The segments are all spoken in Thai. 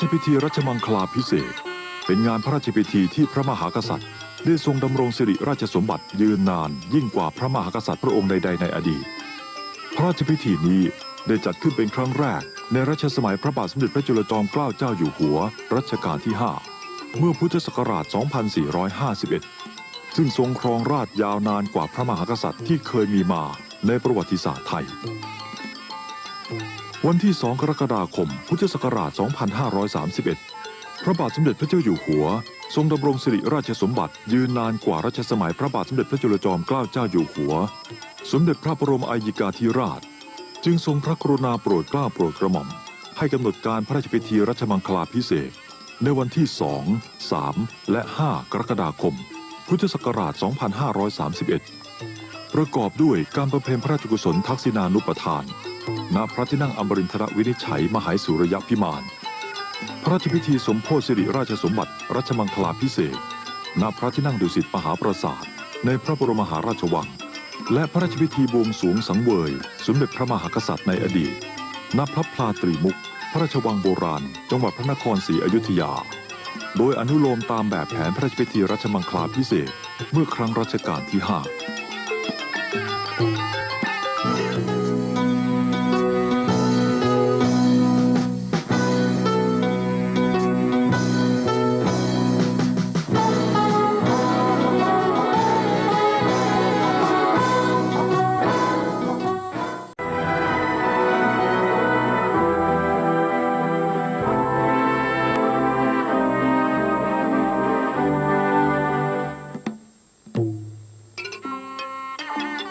ชพิธีรัชมังคลาพิเศษ เป็นงานพระราชพิธีที่พระมหากษัตริย์ ได้ทรงดำรงสิริราชสมบัติยืนนาน ยิ่งกว่าพระมหากษัตริย์พระองค์ใด ๆ ในอดีต พระราชพิธีนี้ได้จัดขึ้นเป็นครั้งแรก ในรัชสมัยพระบาทสมเด็จพระจุลจอมเกล้าเจ้าอยู่หัว รัชกาลที่ 5 เมื่อพุทธศักราช 2451 ซึ่งทรงครองราชยาวนานกว่าพระมหากษัตริย์ที่เคยมีมาในประวัติศาสตร์ไทย วันที่ 2 กรกฎาคม พุทธศักราช 2531 พระบาทสมเด็จพระเจ้าอยู่หัว ทรงดำรงสิริราชสมบัติ ยืนนานกว่ารัชสมัยพระบาทสมเด็จพระจุลจอมเกล้าเจ้าอยู่หัว สมเด็จพระบรมอัยกาธิราช จึงทรงพระกรุณาโปรดเกล้าโปรดกระหม่อม ให้กำหนดการพระราชพิธีรัชมังคลาพิเศษ ในวันที่ 2 3 และ 5 กรกฎาคม พุทธศักราช 2531 ประกอบด้วยการประเพณพระราชกุศลทักษิณานุปทาน ณพระที่นั่งอมรินทรวินิจฉัย มหายสุรยพิมานพระราชพิธีสมโพธิสิริราชสมบัติรัชมังคลาพิเศษณพระที่นั่งดุสิตมหาปราสาท ในพระบรมหาราชวัง และพระราชพิธีบวงสรวงสังเวย สมเด็จพระมหากษัตริย์ในอดีตณพระพลาตรีมุก พระราชวังโบราณ จังหวัดพระนครศรีอยุธยา โดยอนุโลมตามแบบแผนพระราชพิธีรัชมังคลาพิเศษเมื่อครั้งรัชกาลที่5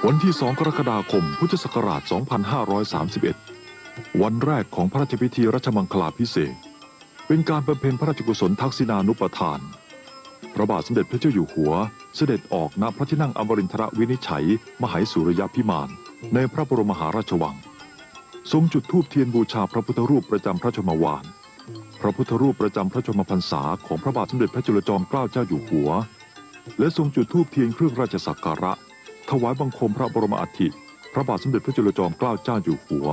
วันที่ 2 กรกฎาคม พุทธศักราช 2531 วันแรกของพระราชพิธีรัชมังคลาพิเศษ เป็นการบำเพ็ญพระราชกุศลทักษิณานุปทาน พระบาทสมเด็จพระเจ้าอยู่หัว เสด็จออกณพระที่นั่งอมรินทรวินิจฉัย มหายสุรยพิมาน ในพระบรมหาราชวัง ทรงจุดธูปเทียนบูชาพระพุทธรูปประจำพระชมวาน พระพุทธรูปประจำพระชมพรรษาของพระบาทสมเด็จพระจุลจอมเกล้าเจ้าอยู่หัว และทรงจุดธูปเทียนเครื่องราชสักการะ ถวายบังคมพระบรมอัฐิพระบาทสมเด็จพระจุลจอมเกล้าเจ้าอยู่หัว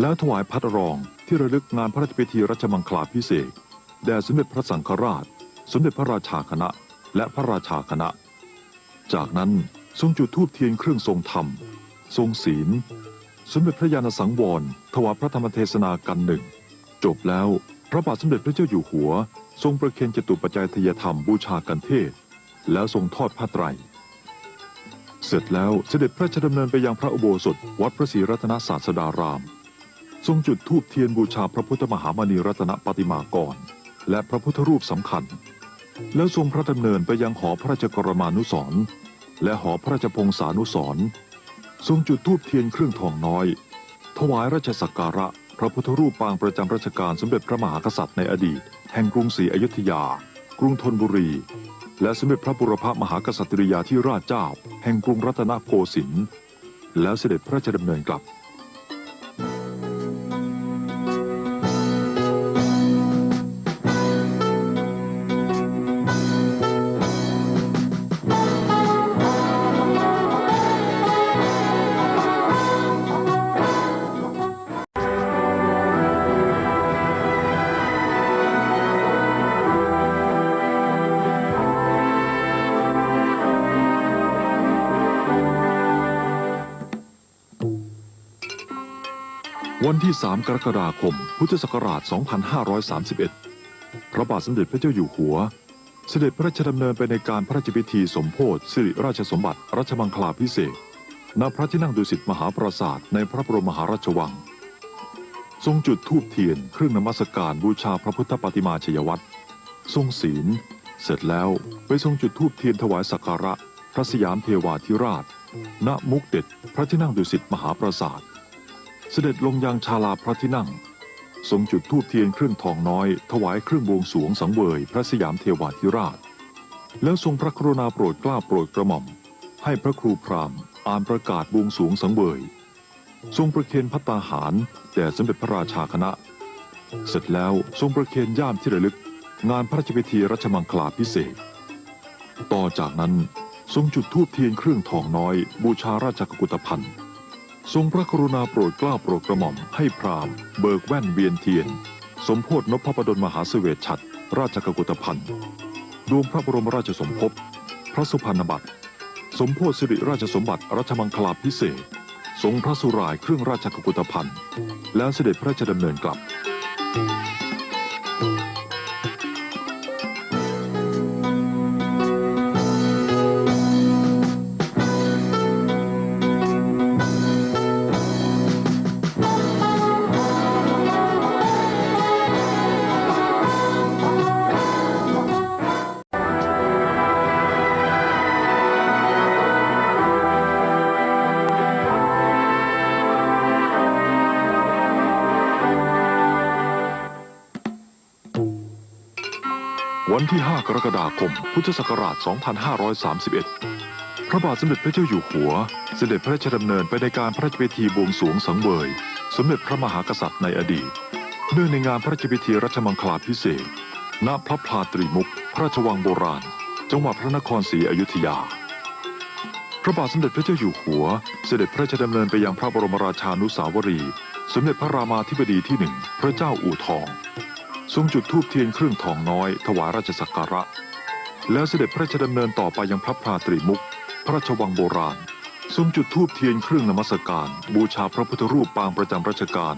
แล้วถวายพัดรองที่ระลึกงานพระราชพิธีรัชมังคลาพิเศษแด่สมเด็จพระสังฆราช สมเด็จพระราชาคณะ และพระราชาคณะ จากนั้นทรงจุดธูปเทียนเครื่องทรงธรรม ทรงศีล สมเด็จพระญาณสังวรถวายพระธรรมเทศนากันหนึ่ง จบแล้วพระบาทสมเด็จพระเจ้าอยู่หัว ทรงประเคนจตุปัจจัยทยธรรมบูชากันเทศ แล้วทรงทอดผ้าไตร สร็จแล้วเสด็จพระราชดำเนินไปยังพระอุโบสถ วัดพระศรีรัตนศาสดาราม ทรงจุดธูปเทียนบูชาพระพุทธมหามณีรัตนปฏิมากร และพระพุทธรูปสำคัญ แล้วทรงพระดำเนินไปยังหอพระราชกรมานุสรณ์และหอพระราชพงศานุสรณ์ทรงจุดธูปเทียนเครื่องทองน้อย ถวายราชสักการะพระพุทธรูปปางประจำรัชกาลสมเด็จพระมหากษัตริย์ในอดีต แห่งกรุงศรีอยุธยา กรุงธนบุรี และสมเด็จพระบุรพมหากษัตริยาธิราชเจ้า แห่งกรุงรัตนโกสินทร์แล้วเสด็จพระราชดำเนินกลับ วันที่ 3 กรกฎาคม พุทธศักราช 2531 พระบาทสมเด็จพระเจ้าอยู่หัว เสด็จพระราชดำเนินไปในการพระราชพิธีสมโพธิสิริราชสมบัติรัชมังคลาพิเศษณพระที่นั่งดุสิตมหาปราสาทในพระบรมมหาราชวัง ทรงจุดธูปเทียนเครื่องนมัสการบูชาพระพุทธปฏิมาชยวัตรทรงศีล เสร็จแล้วไปทรงจุดธูปเทียนถวายสักการะ พระสยามเทวาธิราช ณมุกเด็ดพระที่นั่งดุสิตมหาปราสาท เสด็จลงยังชาลาพระที่นั่ง ทรงจุดธูปเทียนเครื่องทองน้อย ถวายเครื่องบวงสวงสังเวยพระสยามเทวาธิราช แล้วทรงพระกรุณาโปรดกล้าโปรดกระหม่อม ให้พระครูพราหมณ์อ่านประกาศบวงสวงสังเวย ทรงประเคนพัตตาหารแด่สมเด็จพระราชาคณะ เสร็จแล้วทรงประเคนย่ามที่ระลึก งานพระราชพิธีรัชมังคลาพิเศษ ต่อจากนั้นทรงจุดธูปเทียนเครื่องทองน้อย บูชาราชกุฏพันธ์ ทรงพระกรุณาโปรดเกล้าโปรดกระหม่อมให้พราหมณ์เบิกแว่นเวียนเทียน สมโพธนพพดลมหาเสวชฉัตรราชกกุฏพันธ์ดวงพระบรมราชสมภพพระสุพรรณบัตร สมโพธิสิริราชสมบัติรัชมังคลาพิเศษทรงพระสุรายเครื่องราชกุฏพันธ์แล้วเสด็จพระราชดำเนินกลับ วันที่ 5 กรกฎาคม พุทธศักราช 2531 พระบาทสมเด็จพระเจ้าอยู่หัว เสด็จพระราชดำเนินไปในการพระราชพิธีบวงสรวงสังเวย สมเด็จพระมหากษัตริย์ในอดีต เนื่องในงานพระราชพิธีรัชมังคลาพิเศษ ณ พระพลาตรีมุกพระราชวังโบราณ จังหวัดพระนครศรีอยุธยา พระบาทสมเด็จพระเจ้าอยู่หัว เสด็จพระราชดำเนินไปยังพระบรมราชานุสาวรี สมเด็จพระรามาธิบดีที่หนึ่ง พระเจ้าอู่ทอง ทรงจุดธูปเทียนเครื่องทองน้อย ถวายราชสักการะ แล้วเสด็จพระราชดำเนินต่อไปยังพระพราตรีมุก พระราชวังโบราณ ทรงจุดธูปเทียนเครื่องนมัสการ บูชาพระพุทธรูปปางประจำรัชกาล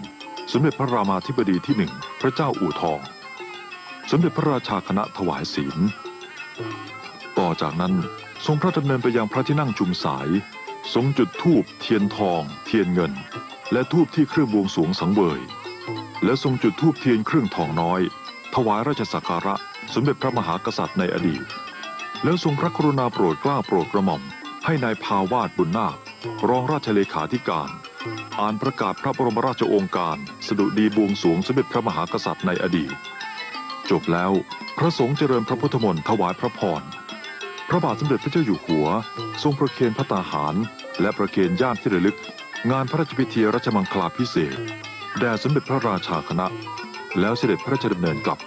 สมเด็จพระรามาธิบดีที่หนึ่งพระเจ้าอู่ทอง สมเด็จพระราชาคณะถวายศีล ต่อจากนั้นทรงพระดำเนินไปยังพระที่นั่งจุมสาย ทรงจุดธูปเทียนทอง เทียนเงิน และธูปที่เครื่องบวงสวงสังเวย และทรงจุดธูปเทียนเครื่องทองน้อย ถวายราชสักการะสมเด็จพระมหากษัตริย์ในอดีต แล้วทรงพระกรุณาโปรดกล้าโปรดกระหม่อม ให้นายภาวาดบุญนาครองราชเลขาธิการ อ่านประกาศพระบรมราชโองการสดุดีบวงสวงสมเด็จพระมหากษัตริย์ในอดีต จบแล้วพระสงฆ์เจริญพระพุทธมนต์ถวายพระพรพระบาทสมเด็จพระเจ้าอยู่หัว ทรงประเคนพระตาหาร และประเคนย่ามที่ระลึก งานพระราชพิธีรัชมังคลาพิเศษ แด่สมเด็จพระราชาคณะ แล้วเสด็จพระราชดำเนินกลับ